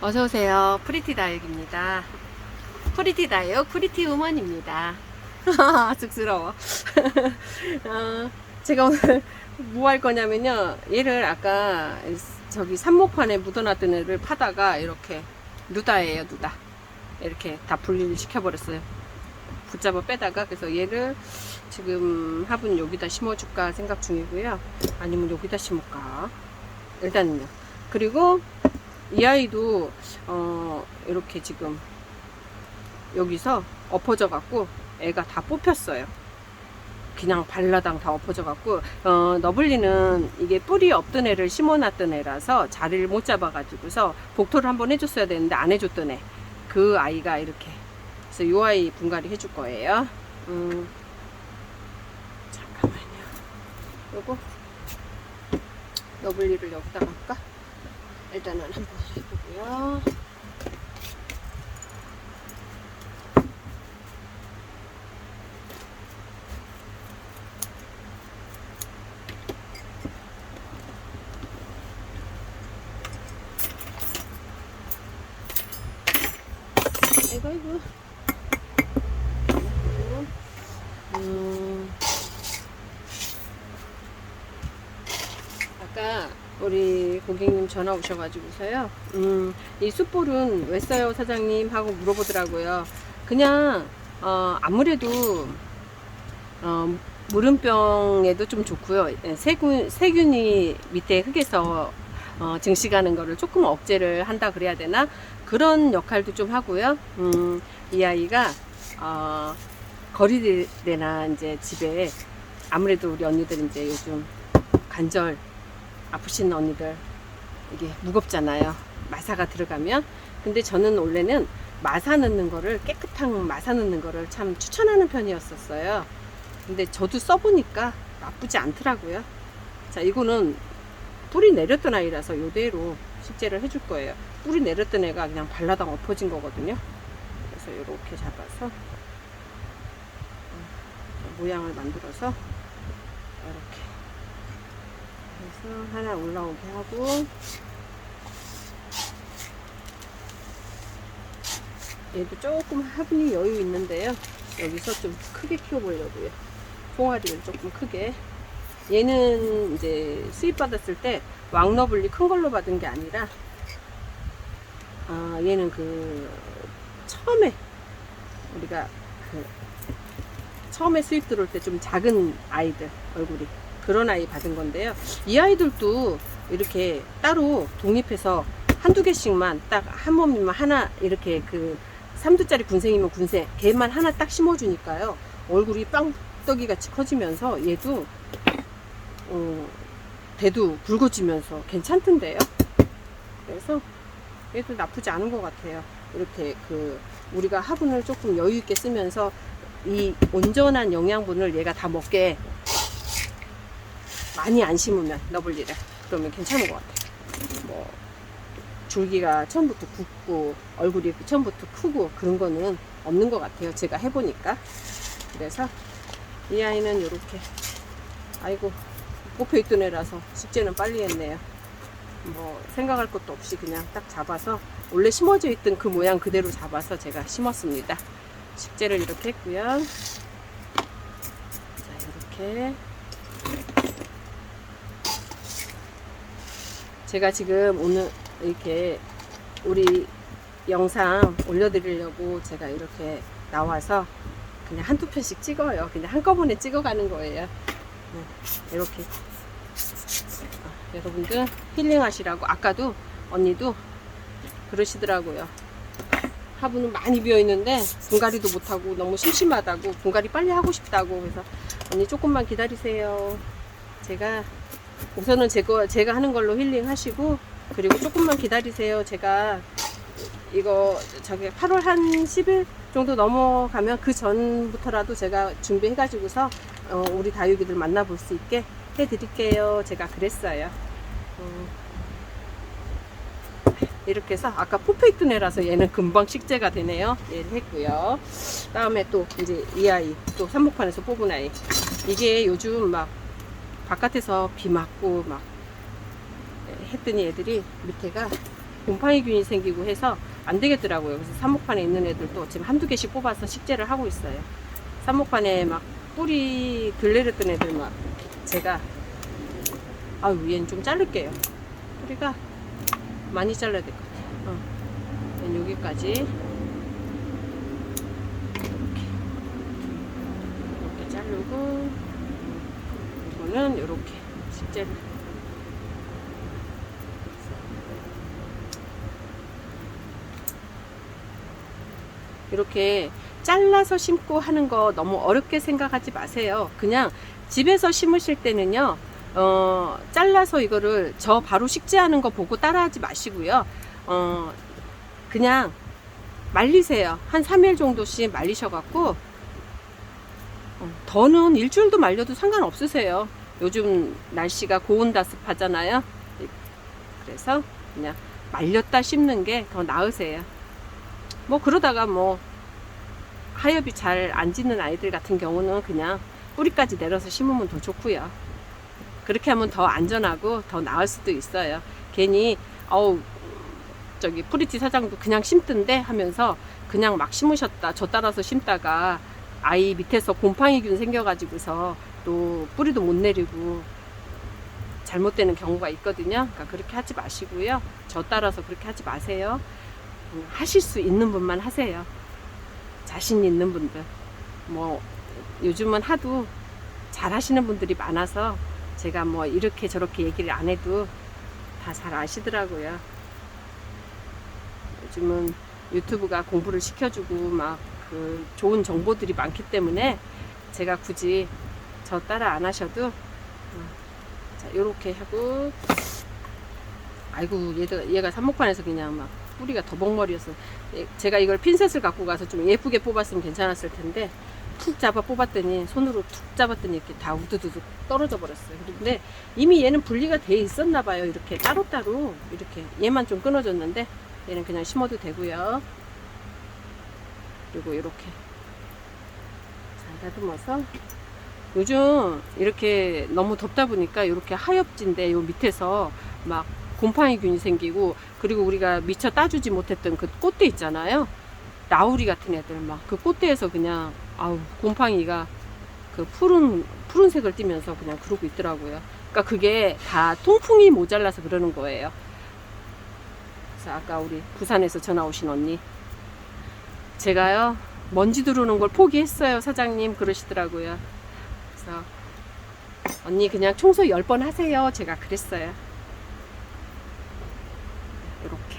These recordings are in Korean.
어서오세요. 프리티 다육입니다. 프리티 다육, 프리티 우먼입니다. 쑥스러워. 어, 제가 오늘 뭐 할 거냐면요. 얘를 아까 저기 산모판에 묻어놨던 애를 파다가 이렇게 누다예요, 누다. 이렇게 다 분리를 시켜버렸어요. 붙잡아 빼다가 그래서 얘를 지금 화분 여기다 심어줄까 생각 중이고요. 아니면 여기다 심을까. 일단은요. 그리고 이 아이도 어 이렇게 지금 여기서 엎어져 갖고 애가 다 뽑혔어요. 그냥 발라당 다 엎어져 갖고 어 너블리는 이게 뿌리 없던 애를 심어놨던 애라서 자리를 못 잡아 가지고서 복토를 한번 해줬어야 되는데 안 해줬던 애 그 아이가 이렇게 그래서 이 아이 분갈이 해줄 거예요. 음 잠깐만요. 요거 너블리를 여기다 갈까? 일단은 한번 해보고요. 아이고 아이고. 음. 아까 우리 고객님 전화 오셔가지고서요. 음, 이 숯불은 왜 써요, 사장님? 하고 물어보더라고요. 그냥, 어, 아무래도, 어, 물음병에도 좀 좋고요. 예, 세균, 세균이 밑에 흙에서 어, 증식하는 거를 조금 억제를 한다 그래야 되나? 그런 역할도 좀 하고요. 음, 이 아이가, 어, 거리대나 이제 집에 아무래도 우리 언니들 이제 요즘 관절 아프신 언니들 이게 무겁잖아요. 마사가 들어가면. 근데 저는 원래는 마사 넣는 거를 깨끗한 마사 넣는 거를 참 추천하는 편이었었어요. 근데 저도 써보니까 나쁘지 않더라고요. 자, 이거는 뿌리 내렸던 아이라서 이대로 식재를 해줄 거예요. 뿌리 내렸던 애가 그냥 발라당 엎어진 거거든요. 그래서 이렇게 잡아서 음, 모양을 만들어서 이렇게 그래서 하나 올라오게 하고. 얘도 조금 화분이 여유 있는데요. 여기서 좀 크게 키워보려고요. 종아리를 조금 크게. 얘는 이제 수입 받았을 때 왕너블리 큰 걸로 받은 게 아니라 아 얘는 그 처음에 우리가 그 처음에 수입 들어올 때 좀 작은 아이들 얼굴이 그런 아이 받은 건데요. 이 아이들도 이렇게 따로 독립해서 한두 개씩만 딱 한 몸이면 하나 이렇게 그 3두짜리 군생이면 군생 걔만 하나 딱 심어주니까요. 얼굴이 빵떡이 같이 커지면서 얘도 어, 대도 굵어지면서 괜찮던데요. 그래서 얘도 나쁘지 않은 것 같아요. 이렇게 그 우리가 화분을 조금 여유 있게 쓰면서 이 온전한 영양분을 얘가 다 먹게 많이 안 심으면 너블리를 그러면 괜찮은 것 같아요. 뭐 줄기가 처음부터 굵고 얼굴이 처음부터 크고 그런 거는 없는 것 같아요. 제가 해보니까 그래서 이 아이는 이렇게 아이고 뽑혀 있던 애라서 식재는 빨리 했네요. 뭐 생각할 것도 없이 그냥 딱 잡아서 원래 심어져 있던 그 모양 그대로 잡아서 제가 심었습니다. 식재를 이렇게 했고요. 자 이렇게 제가 지금 오늘 이렇게 우리 영상 올려드리려고 제가 이렇게 나와서 그냥 한두 편씩 찍어요. 그냥 한꺼번에 찍어가는 거예요. 네, 이렇게 아, 여러분들 힐링하시라고 아까도 언니도 그러시더라고요. 화분은 많이 비어 있는데 분갈이도 못하고 너무 심심하다고 분갈이 빨리 하고 싶다고 그래서 언니 조금만 기다리세요. 제가 우선은 제가 제가 하는 걸로 힐링 하시고 그리고 조금만 기다리세요. 제가 이거 저기 8월 한 10일 정도 넘어가면 그 전부터라도 제가 준비해 가지고서 어, 우리 다육이들 만나볼 수 있게 해 드릴게요. 제가 그랬어요. 어, 이렇게 해서 아까 포페이트 애라서 얘는 금방 식재가 되네요. 얘를 했고요. 다음에 또 이제 이 아이 또 삼목판에서 뽑은 아이 이게 요즘 막 바깥에서 비 맞고 막 했더니 애들이 밑에가 곰팡이균이 생기고 해서 안 되겠더라고요. 그래서 삽목판에 있는 애들도 지금 한두 개씩 뽑아서 식재를 하고 있어요. 삽목판에 막 뿌리 들 내렸던 애들 막 제가 아유 얘는 좀 자를게요. 뿌리가 많이 잘라야 될 것 같아요. 어. 얘는 여기까지 이렇게 이렇게 자르고 이거는 이렇게 식재를 이렇게 잘라서 심고 하는 거 너무 어렵게 생각하지 마세요. 그냥 집에서 심으실 때는요, 어, 잘라서 이거를 저 바로 식재하는 거 보고 따라하지 마시고요. 어, 그냥 말리세요. 한 3일 정도씩 말리셔갖고, 어, 더는 일주일도 말려도 상관없으세요. 요즘 날씨가 고온다습하잖아요. 그래서 그냥 말렸다 심는 게 더 나으세요. 뭐 그러다가 뭐 하엽이 잘 안 짓는 아이들 같은 경우는 그냥 뿌리까지 내려서 심으면 더 좋고요. 그렇게 하면 더 안전하고 더 나을 수도 있어요. 괜히 어우 저기 프리티 사장도 그냥 심던데 하면서 그냥 막 심으셨다 저 따라서 심다가 아이 밑에서 곰팡이균 생겨가지고서 또 뿌리도 못 내리고 잘못되는 경우가 있거든요. 그러니까 그렇게 하지 마시고요. 저 따라서 그렇게 하지 마세요. 음, 하실 수 있는 분만 하세요. 자신 있는 분들. 뭐, 요즘은 하도 잘 하시는 분들이 많아서 제가 뭐 이렇게 저렇게 얘기를 안 해도 다 잘 아시더라고요. 요즘은 유튜브가 공부를 시켜주고 막 그 좋은 정보들이 많기 때문에 제가 굳이 저 따라 안 하셔도 어, 자, 요렇게 하고 아이고 얘가, 얘가 삽목판에서 그냥 막 뿌리가 더벅머리여서 예, 제가 이걸 핀셋을 갖고 가서 좀 예쁘게 뽑았으면 괜찮았을 텐데 툭 잡아 뽑았더니 손으로 툭 잡았더니 이렇게 다 우두두둑 떨어져 버렸어요. 근데 이미 얘는 분리가 돼 있었나 봐요. 이렇게 따로따로 이렇게 얘만 좀 끊어졌는데 얘는 그냥 심어도 되고요. 그리고 이렇게 잘 다듬어서 요즘 이렇게 너무 덥다 보니까 이렇게 하엽진데 요 밑에서 막 곰팡이균이 생기고 그리고 우리가 미처 따주지 못했던 그 꽃대 있잖아요. 나우리 같은 애들 막 그 꽃대에서 그냥 아우 곰팡이가 그 푸른 푸른색을 띠면서 그냥 그러고 있더라고요. 그러니까 그게 다 통풍이 모자라서 그러는 거예요. 그래서 아까 우리 부산에서 전화 오신 언니 제가요 먼지 들어오는 걸 포기했어요 사장님 그러시더라고요. 그래서 언니 그냥 청소 10번 하세요. 제가 그랬어요. 이렇게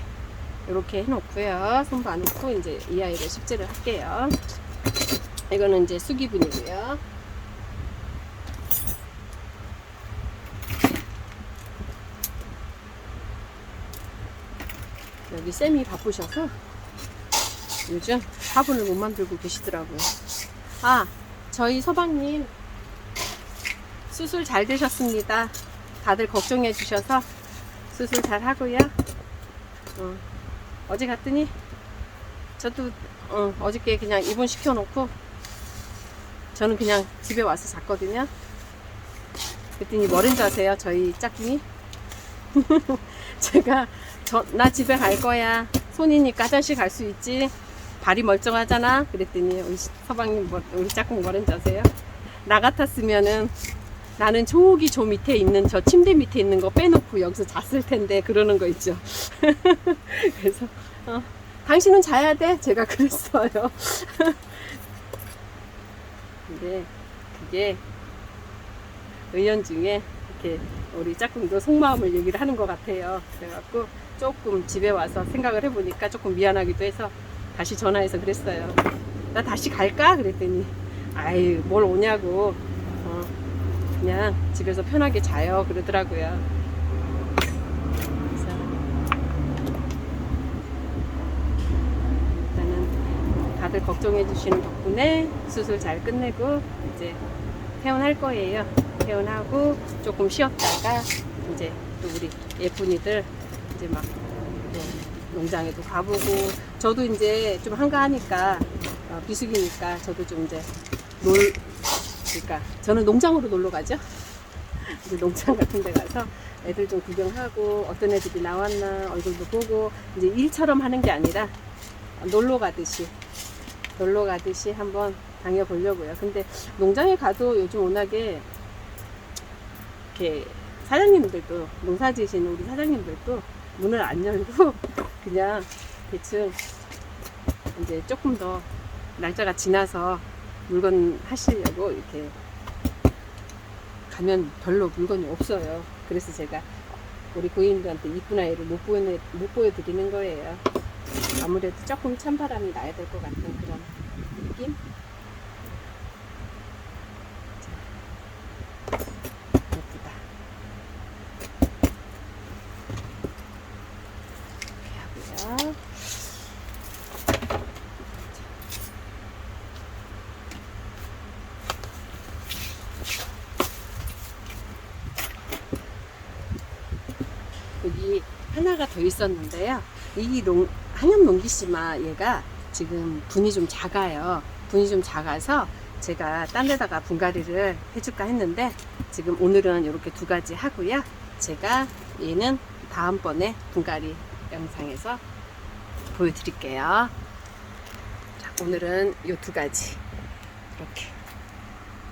이렇게 해놓고요. 손 봐 놓고 이제 이 아이를 식재를 할게요. 이거는 이제 수기분이고요. 여기 쌤이 바쁘셔서 요즘 화분을 못 만들고 계시더라고요. 아, 저희 서방님 수술 잘 되셨습니다. 다들 걱정해 주셔서 수술 잘 하고요. 어, 어제 갔더니 저도 어, 어저께 그냥 입원 시켜 놓고 저는 그냥 집에 와서 잤거든요. 그랬더니 뭐랬는지 아세요? 저희 짝꿍이 제가 저, 나 집에 갈 거야. 손이니까 화장실 갈 수 있지. 발이 멀쩡하잖아. 그랬더니 우리 서방님 뭐, 우리 짝꿍 뭐랬는지 아세요? 나 같았으면은 나는 저기 저 밑에 있는 저 침대 밑에 있는 거 빼놓고 여기서 잤을 텐데 그러는 거 있죠. 그래서 어, 당신은 자야 돼. 제가 그랬어요. 근데 그게 의연중에 이렇게 우리 짝꿍도 속마음을 얘기를 하는 것 같아요. 그래갖고 조금 집에 와서 생각을 해보니까 조금 미안하기도 해서 다시 전화해서 그랬어요. 나 다시 갈까? 그랬더니 아유 뭘 오냐고 어, 그냥 집에서 편하게 자요 그러더라고요. 그래서 일단은 다들 걱정해 주시는 덕분에 수술 잘 끝내고 이제 퇴원할 거예요. 퇴원하고 조금 쉬었다가 이제 또 우리 예쁜이들 이제 막또 농장에도 가보고 저도 이제 좀 한가하니까 어, 비수기니까 저도 좀 이제 놀 그러니까 저는 농장으로 놀러 가죠. 이제 농장 같은 데 가서 애들 좀 구경하고 어떤 애들이 나왔나 얼굴도 보고 이제 일처럼 하는 게 아니라 놀러 가듯이 놀러 가듯이 한번 다녀보려고요. 근데 농장에 가도 요즘 워낙에 이렇게 사장님들도 농사 지으시는 우리 사장님들도 문을 안 열고 그냥 대충 이제 조금 더 날짜가 지나서 물건 하시려고 이렇게 가면 별로 물건이 없어요. 그래서 제가 우리 고객님들한테 이쁜 아이를 못, 보여, 못 보여드리는 거예요. 아무래도 조금 찬바람이 나야 될 것 같은 그런 느낌? 자, 예쁘다. 이렇게 하고요. 여기 하나가 더 있었는데요. 이 농, 한양 농기씨마 얘가 지금 분이 좀 작아요. 분이 좀 작아서 제가 딴 데다가 분갈이를 해줄까 했는데 지금 오늘은 이렇게 두 가지 하고요. 제가 얘는 다음번에 분갈이 영상에서 보여드릴게요. 자, 오늘은 이 두 가지 이렇게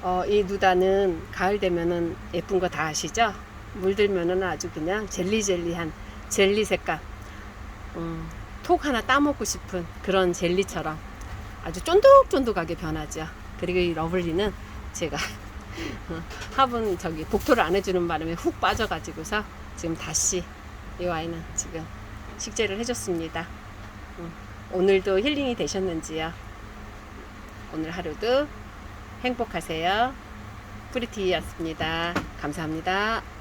어, 이 누다는 가을 되면은 예쁜 거 다 아시죠? 물들면은 아주 그냥 젤리젤리한 젤리 색깔 음, 톡 하나 따먹고 싶은 그런 젤리처럼 아주 쫀득쫀득하게 변하죠. 그리고 이 러블리는 제가 어, 화분 저기 복토를 안 해주는 바람에 훅 빠져가지고서 지금 다시 이 아이는 지금 식재를 해줬습니다. 음, 오늘도 힐링이 되셨는지요? 오늘 하루도 행복하세요. 프리티였습니다. 감사합니다.